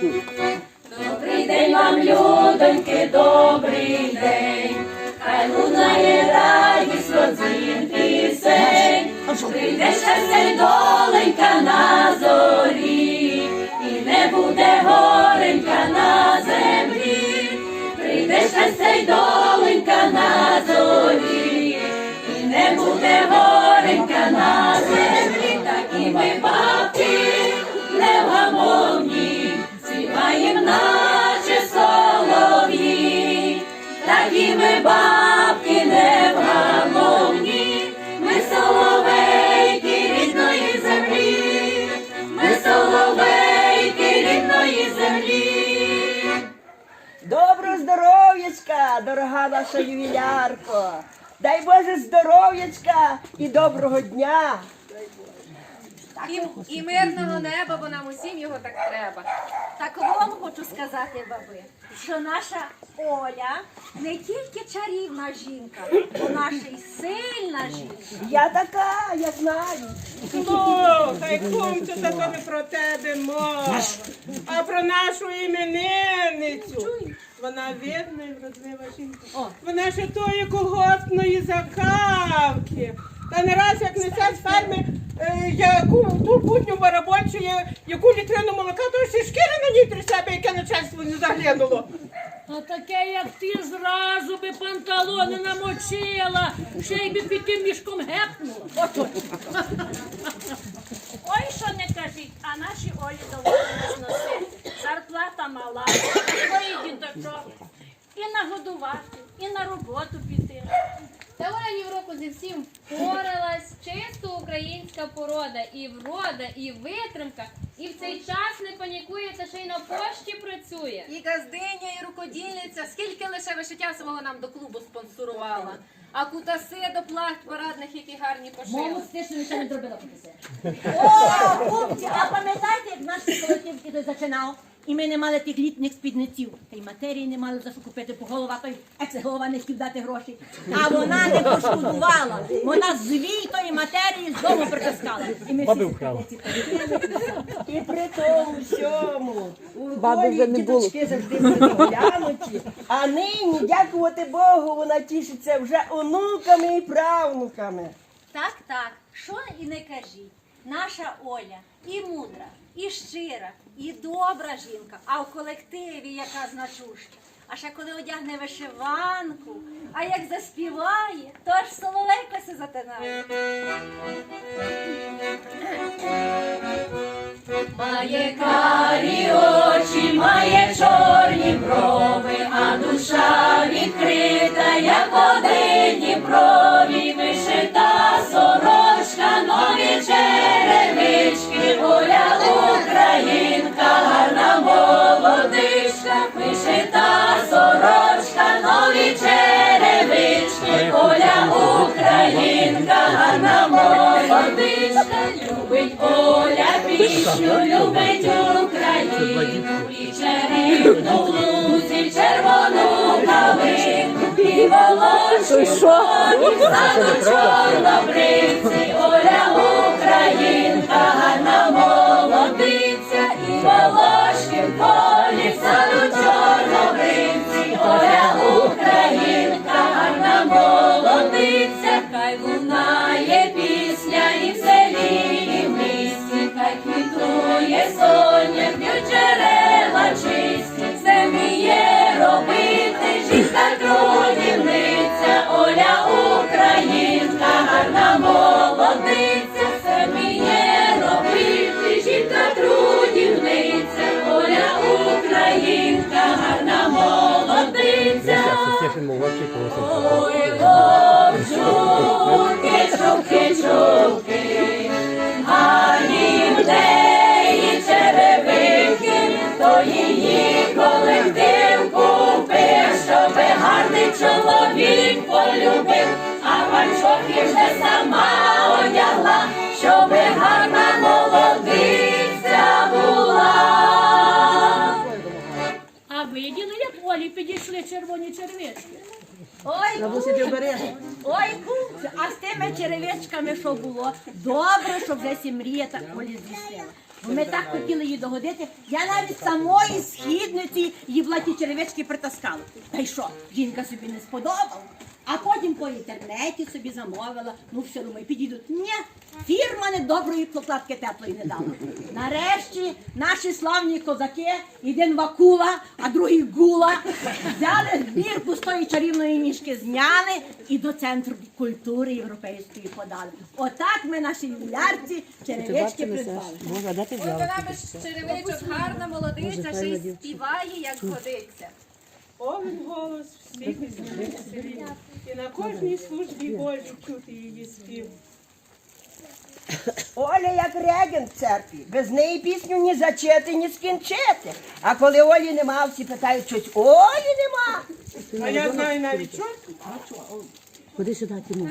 Добрий день вам, людоньки, добрий день, хай лунає радість родзин пісень, прийде щастя й доленька на зорі, і не буде горенька на землі, прийде щастя й доленька на зорі, і не буде горенька ми бабки не невгамовні, ми соловейки рідної землі, ми соловейки рідної землі. Доброго здоров'ячка, дорога наша ювілярко. Дай Боже здоров'ячка і доброго дня. І, і мирного неба, бо нам усім його так треба. Так вам хочу сказати, баби, що наша Оля не тільки чарівна жінка, вона ще й сильна жінка. Я така, я знаю. Слухай, кумцю, та то не про тебе мова, а про нашу іменинницю. Вона видна і вродлива жінка. Вона ще тої колгоспної закавки. Та не раз як несе з ферми е, яку ту путню барабольчує, яку літрину молока, то ще шкіра на ній при себе, яке начальство не заглянуло. А таке, як ти зразу би панталони намочила, ще й би під тим мішком гепнула. Ото. Ой, що не кажіть, а наші Олі доводилось носити. Зарплата мала, двоє діточок. І нагодувати, і на роботу піти. Та ні року зі всім впоралась, чисто українська порода, і врода, і витримка, і в цей час не панікує та ще й на пошті працює. І газдиня, і рукодільниця, скільки лише вишиття свого нам до клубу спонсорувала. А кутаси до плахт парадних, які гарні пошили. стишно нічого не зробила проти О, хлопці, а пам'ятаєте, як наш колектив той зачинав? І ми не мали тих літніх спідниців. Та й матерії не мали за що купити, бо голова той екс-голова не хотів дати гроші. А вона не пошкодувала. Вона звій тої матерії з дому притаскала. І ми всі спідниці. І при тому всьому у Олі діточки завжди були доглянуті, а нині, дякувати Богу, вона тішиться вже онуками і правнуками. Так, так, що і не кажіть. Наша Оля і мудра, і щира, і добра жінка, а в колективі яка значуща. А ще коли одягне вишиванку, а як заспіває, то аж соловейко се затинає. Має карі очі, має чорні брови, а душа відкрита, як води Дніпрові, пісню, любить Україну і чарівну в лузі, червону калину, і волошки в саду чорнобривці, Оля Українка, гарна молодиця, і волошки в полі, саду чорнобривці, Оля Українка, гарна молодиця, хай лунає пісня Ой, хлопчуки, чуки, чуки, неї черевики, то її колектив купив, щоби гарний чоловік полюбив, а панчохи вже сама одягла, щоби гарна як Олі підійшли береш. Ой, ой, а з тими черевичками, що було, добре, що вже сі мрія так Олі здійснила. Бо ми так хотіли її догодити. Я навіть самої східниці її в ті черевички притаскала. Та й що, жінка собі не сподобала. А потім по інтернеті собі замовила, ну все думаю, підійдуть. Ні, фірма не доброї прокладки теплої не дала. Нарешті наші славні козаки, один вакула, а другий гула, взяли збірку з тої чарівної ніжки, зняли і до центру культури європейської подали. Отак ми нашій юлярці черевички придбали. Ой, вона без черевичок гарна молодиця, ще й співає, як годиться. Повен голос всіх на селі. І на кожній службі Божій чути її спів. Оля як регент в церкві. Без неї пісню ні зачати, ні скінчити. А коли Олі нема, всі питають щось. Олі нема. А я знаю навіть що. Ходи сюди, Тимур.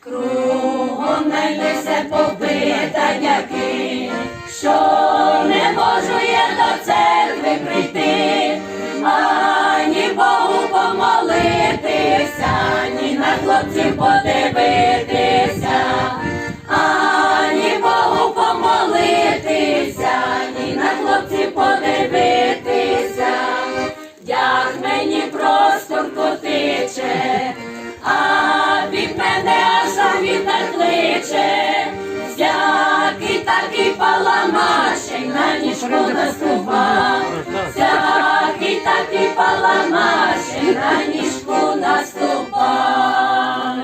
Кругом все побита дяки, що не можу я до церкви прийти, ані Богу помолитися, ні на хлопців подивитися, ані Богу помолитися, ні на хлопців подивитися, всякий такий на ніжку наступав, всякий такий паламашей на ніжку наступав.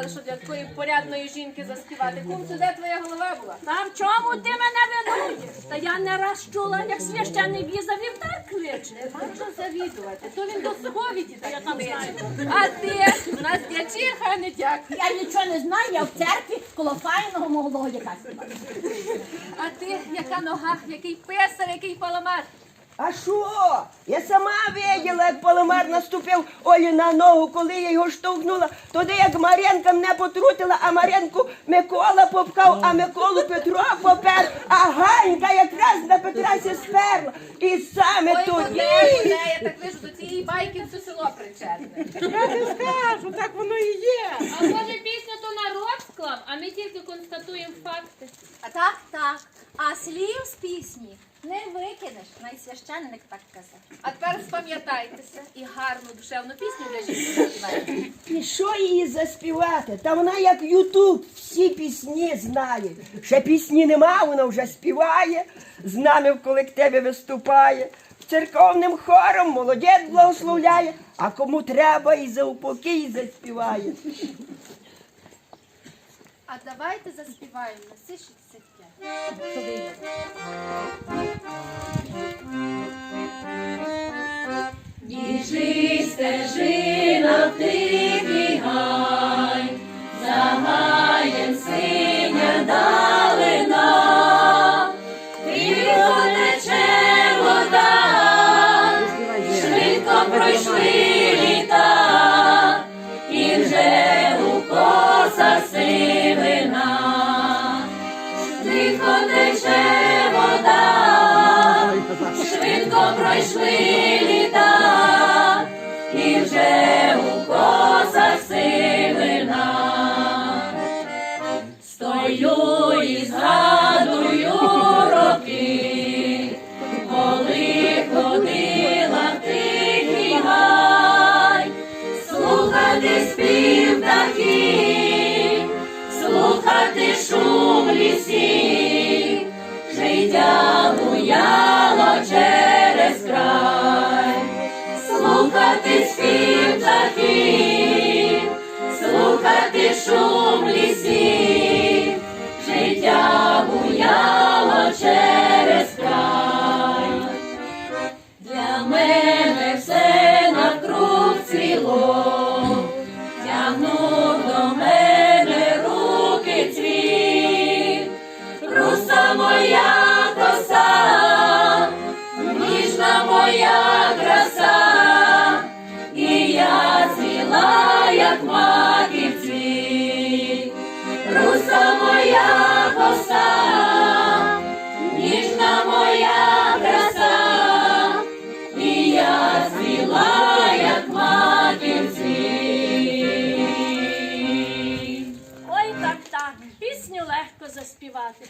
Знали, що для такої порядної жінки заспівати. Кумцю, де твоя голова була? Та в чому ти мене винуєш? Та я не раз чула, як священник її за вівтар кличе. Нема що завідувати, то він до сповіді так кличе. А ти у нас дячиха, не дяк. Я нічого не знаю, я в церкві коло файного молодого дяка. А ти, яка нога, який писар, який паламар. А що? Я сама виділа, як поломар наступив Олі на ногу, коли я його штовхнула. Тоді як Мар'янка мене потрутила, а Мар'янку Микола попкав, а Миколу Петро попер, а Ганька якраз на Петрасі сперла. І саме Ой, тоді. куди, я так вижу, до цієї байки все село причетне. Я не скажу, так воно і є. А може пісню то народ склав, а ми тільки констатуємо факти. А так, так. А слів з пісні не викинеш. Найсвященник так казав. А тепер спам'ятайтеся і гарну душевну пісню для жінки заспівайте. І що її заспівати? Та вона як Ютуб, всі пісні знає. Ще пісні нема, вона вже співає, з нами в колективі виступає. Церковним хором молодець благословляє, а кому треба і за упокій заспіває. А давайте заспіваємо на всі 65. Біжи стежина ти бігай, гай, за гаєм синя далина, І згадую роки, коли ходила в тихий гай, слухати спів птахів, слухати шум лісів, життя буяло через край, слухати спів птахів, слухати шум лісів,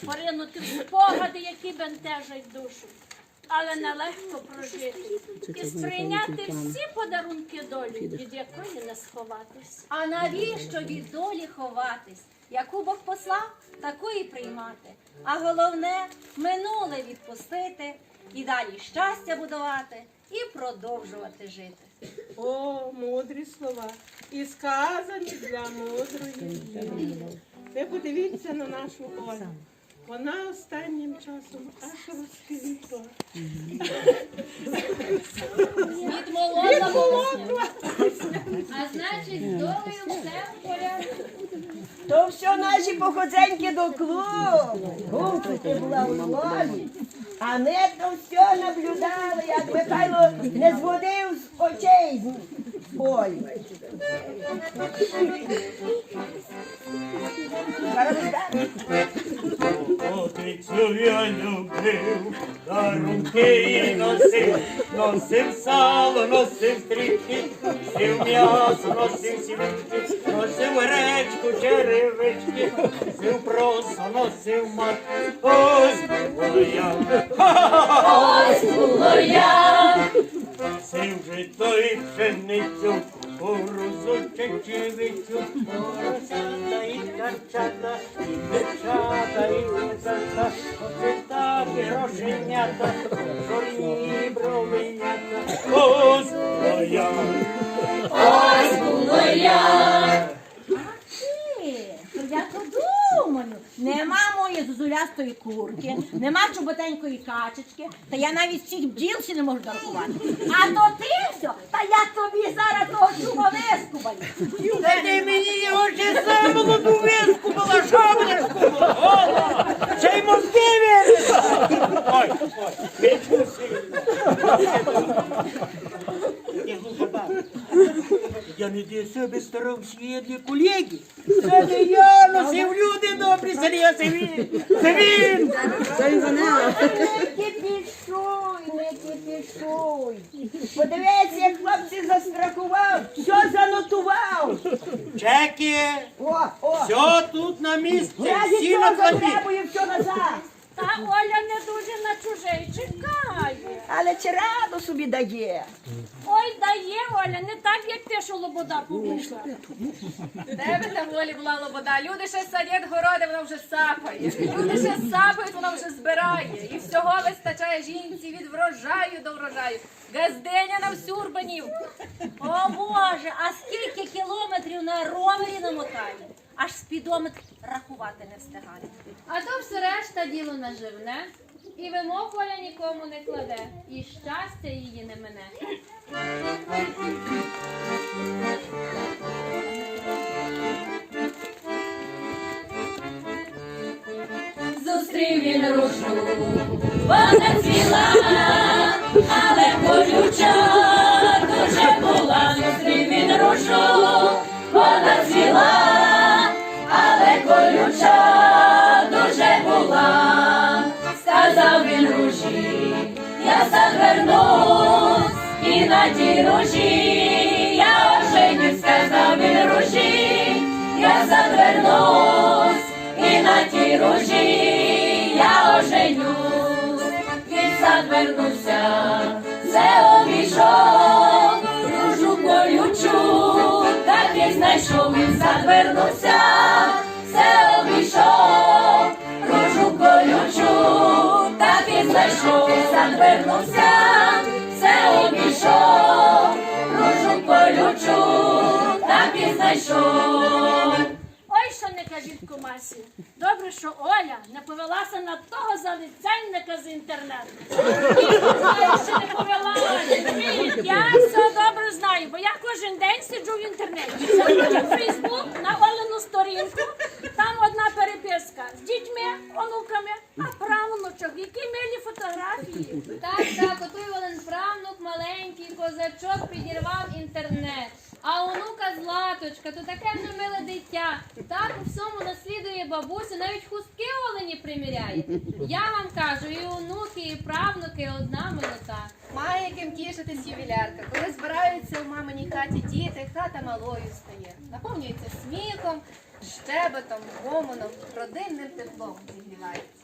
поринути в спогади, які бентежать душу. Але нелегко прожити і сприйняти всі подарунки долі, від якої не сховатись. А навіщо від долі ховатись? Яку Бог послав, таку і приймати. А головне минуле відпустити і далі щастя будувати і продовжувати жити. О, мудрі слова. І сказані для мудрої. Ви подивіться на нашу Олю. Вона останнім часом аж розквітла. Відмолола А значить, з долею все в порядку. То все наші походеньки до клубу. Гумку ти була у Львові. А ми то все наблюдали, як Михайло не зводив з очей. Ой. Отицю я любив, дарунки їй носив, носив сало, носив стрічки, носив м'ясо, носив сімечки, носив гречку, черевички, носив просо, носив мат. Ось було я, Ось було я, носив жито і пшеницю, кукурузу, чечевицю, поросята і карчата, і дівчата, і козата, кота, грошенята, жорні бровинята. Ось було ось було я. То я подумаю, нема моєї зозулястої курки, нема чоботенької качечки, та я навіть цих бджілці не можу дорахувати. А то ти все, та я тобі зараз того чума вискубаю. Та ти мені його ще за молоду виску була, що мене скубала? Ще й мозки вирізала. Ой, ой, відпусти. Я не для себе старався, я для колеги. Це не я носив люди добрі, це не я, це він. Це він. Не кипішуй, не кипішуй. Подивіться, як хлопці застрахував, все занотував. Чеки, О, о, все тут на місці, я всі від на цього кладі. затребую все назад. Та Оля не дуже на чужий чекає. Але чи раду собі дає? Ой, дає Оля, не так, як ти, що повийшла. Де би там волі була лобода? Люди ще садять городи, вона вже сапає. Люди ще сапають, вона вже збирає. І всього вистачає жінці від врожаю до врожаю. Газдиня на всю урбанівку. О Боже, а скільки кілометрів на ровері намотає? Аж спідометр рахувати не встигає. А то все решта діло наживне. І вимог Оля нікому не кладе, і щастя її не мине. Рушу, вона цвіла, але колюча дуже була. Зустрів він рушу, вона цвіла, але колюча дуже була. Сказав він ружі, я завернусь, і на тій ружі я оженюсь, сказав він ружі, я завернусь, і на тій ружі він все обійшов, ружу колючу, так і знайшов, він задвернувся, все обійшов, ружу колючу, так і знайшов, задвернувся, все обійшов, ружу колючу, так і знайшов. Що не. Добре, що Оля не повелася на того залицянника з інтернету. Ніхто знає, не. Розумієте? Я все добре знаю, бо я кожен день сиджу в інтернеті. Заходжу в Фейсбук на Олену сторінку, там одна переписка з дітьми, онуками, а правнучок, які милі фотографії. Так, так, отой Олен правнук маленький козачок підірвав інтернет. А онука Златочка, то таке вже миле дитя. Так у всьому наслідує бабусю, навіть хустки Олені приміряє. Я вам кажу, і онуки, і правнуки одна милота. Має яким тішитись ювілярка. Коли збираються у маминій хаті діти, хата малою стає. Наповнюється сміхом, щебетом, гомоном, родинним теплом зігрівається.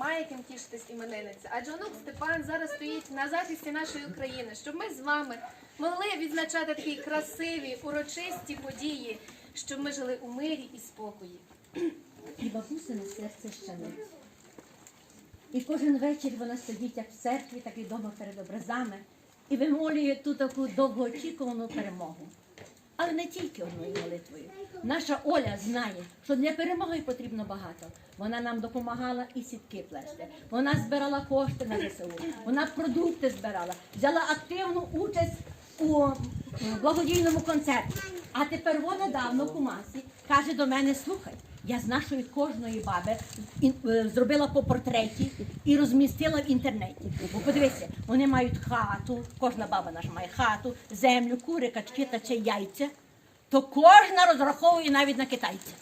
Має ким тішитись іменинниця. Адже онук Степан зараз стоїть на захисті нашої України, щоб ми з вами могли відзначати такі красиві, урочисті події, щоб ми жили у мирі і спокої. І бабусине серце щемить. І кожен вечір вона сидить як в церкві, так і вдома перед образами, і вимолює ту таку довгоочікувану перемогу. Але не тільки одною молитвою. Наша Оля знає, що для перемоги потрібно багато. Вона нам допомагала і сітки плести. Вона збирала кошти на ЗСУ, вона продукти збирала, взяла активну участь у благодійному концерті. А тепер вона давно в Кумасі каже до мене: слухай, я з нашої кожної баби е, зробила по портреті і розмістила в інтернеті. Бо подивися, вони мають хату, кожна баба наша має хату, землю, кури, качки та чи яйця. То кожна розраховує навіть на китайців.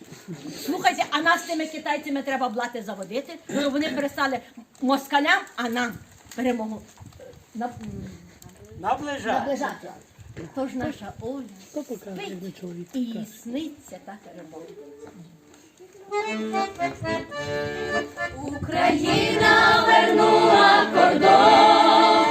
Слухайте, а нас тими китайцями треба блати заводити, щоб вони перестали москалям, а нам перемогу е, на, м, наближати. Тож наша Оля спить і їй сниться та перемога. Україна вернула кордон,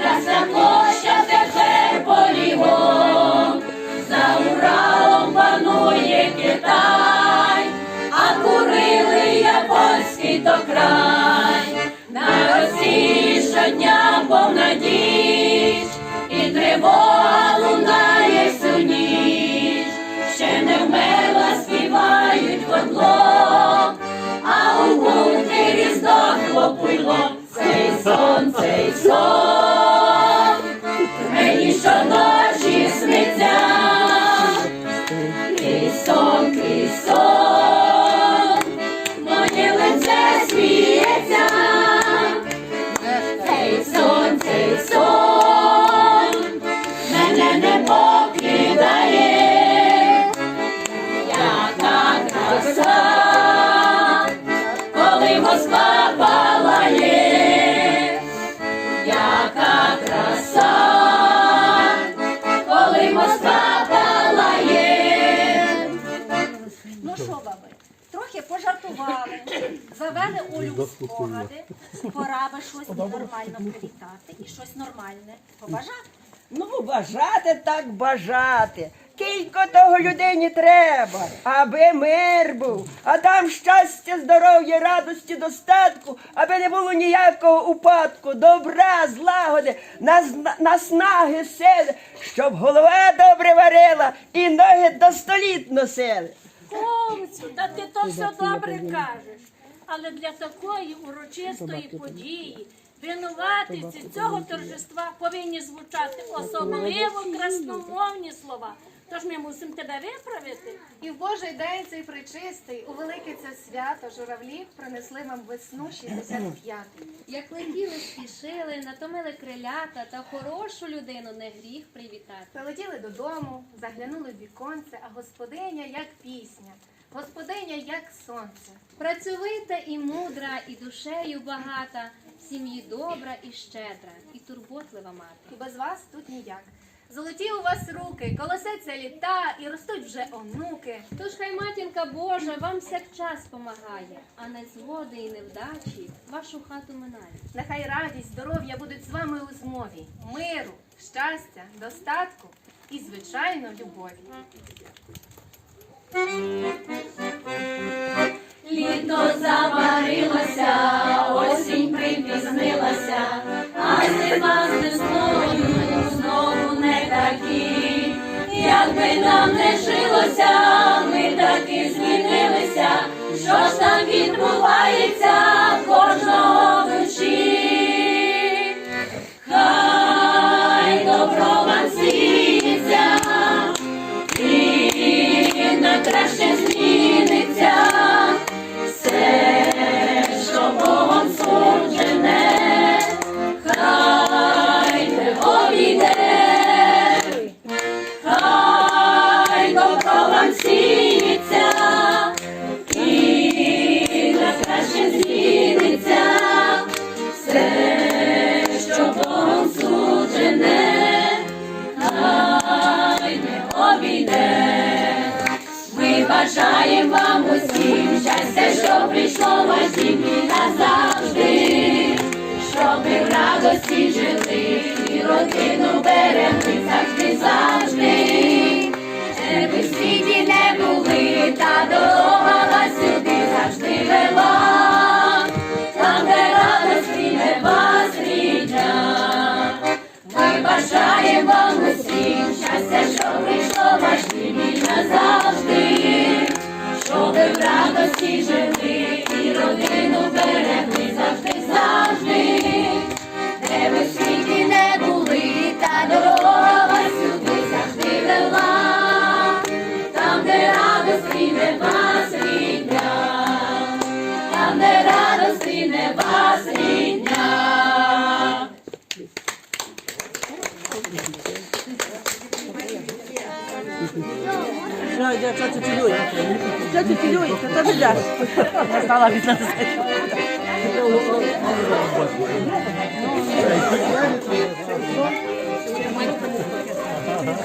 Красна площа тепер полігон, за Уралом панує Китай, а Курили японський то край, на Росії щодня повна діч, і тривога лунає спогади, пора би щось нормально привітати і щось нормальне побажати. Ну, бажати так бажати. Кілько того людині треба, аби мир був, а там щастя, здоров'я, радості, достатку, аби не було ніякого упадку, добра, злагоди, нас- наснаги, сили, щоб голова добре варила і ноги до століт носили. Хлопцю, та ти то все добре кажеш. Але для такої урочистої події винуватиці цього торжества повинні звучати особливо красномовні слова. Тож ми мусимо тебе виправити. І в Божий день цей причистий, у велике це свято журавлі принесли вам весну 65. Як летіли, спішили, натомили крилята, та хорошу людину не гріх привітати. Прилетіли додому, заглянули в віконце, а господиня як пісня, господиня як сонце. Працьовита і мудра, і душею багата, в сім'ї добра і щедра, і турботлива мати. І без вас тут ніяк. Золоті у вас руки, колосяться літа і ростуть вже онуки. Тож хай матінка Божа вам всякчас помагає, а незгоди і невдачі вашу хату минають. Нехай радість, здоров'я будуть з вами у змові, миру, щастя, достатку і, звичайно, любові. Літо заварилося, осінь припізнилася, а зима з весною знову не такі. Якби нам не жилося, ми таки змінилися. Що ж там відбувається кожного душі? Бажаємо вам усім щастя, що прийшло в ваш дім назавжди, щоб ви в радості жили і родину берегли завжди, завжди, де ви в світі не були, та дорога вас сюди завжди вела, там, де радості не вас рідня. Ми бажаємо вам усім щастя, що прийшло в дім назавжди, щоб в радості жити і родину берегли знаю, де ця тетя Юля. Ця тетя Юля, це теж йдеш. Я стала від нас.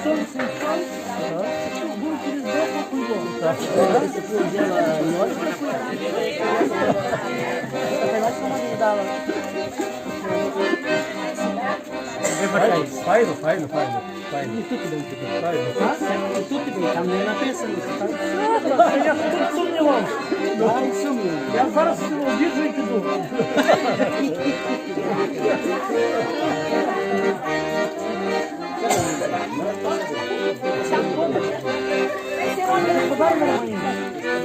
Сонце, сонце. Файно, файно, файно. Файно. Там не написано, що. Я тут сумнівався. Я зараз обіжу і піду. Я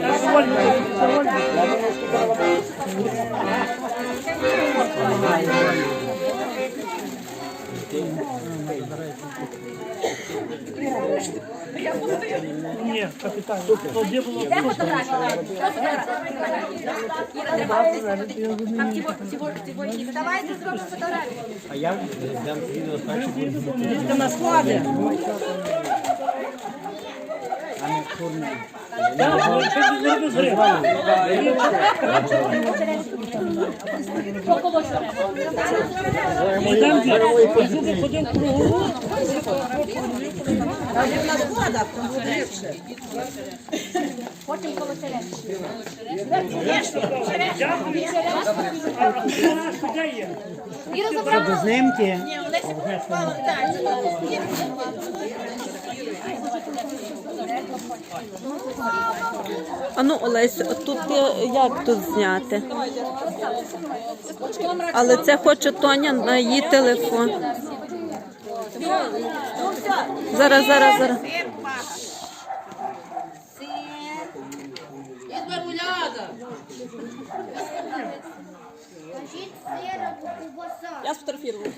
я довольний. Ні, капітально. Тоді було Давайте зробимо фотографію. Ти на складі. Поколо Ходив кругу, І розібрала. Знімки. А ну, Олесь, тут як тут зняти? Але це хоче Тоня на її телефон. Зараз, зараз, зараз. Я сфотографірую.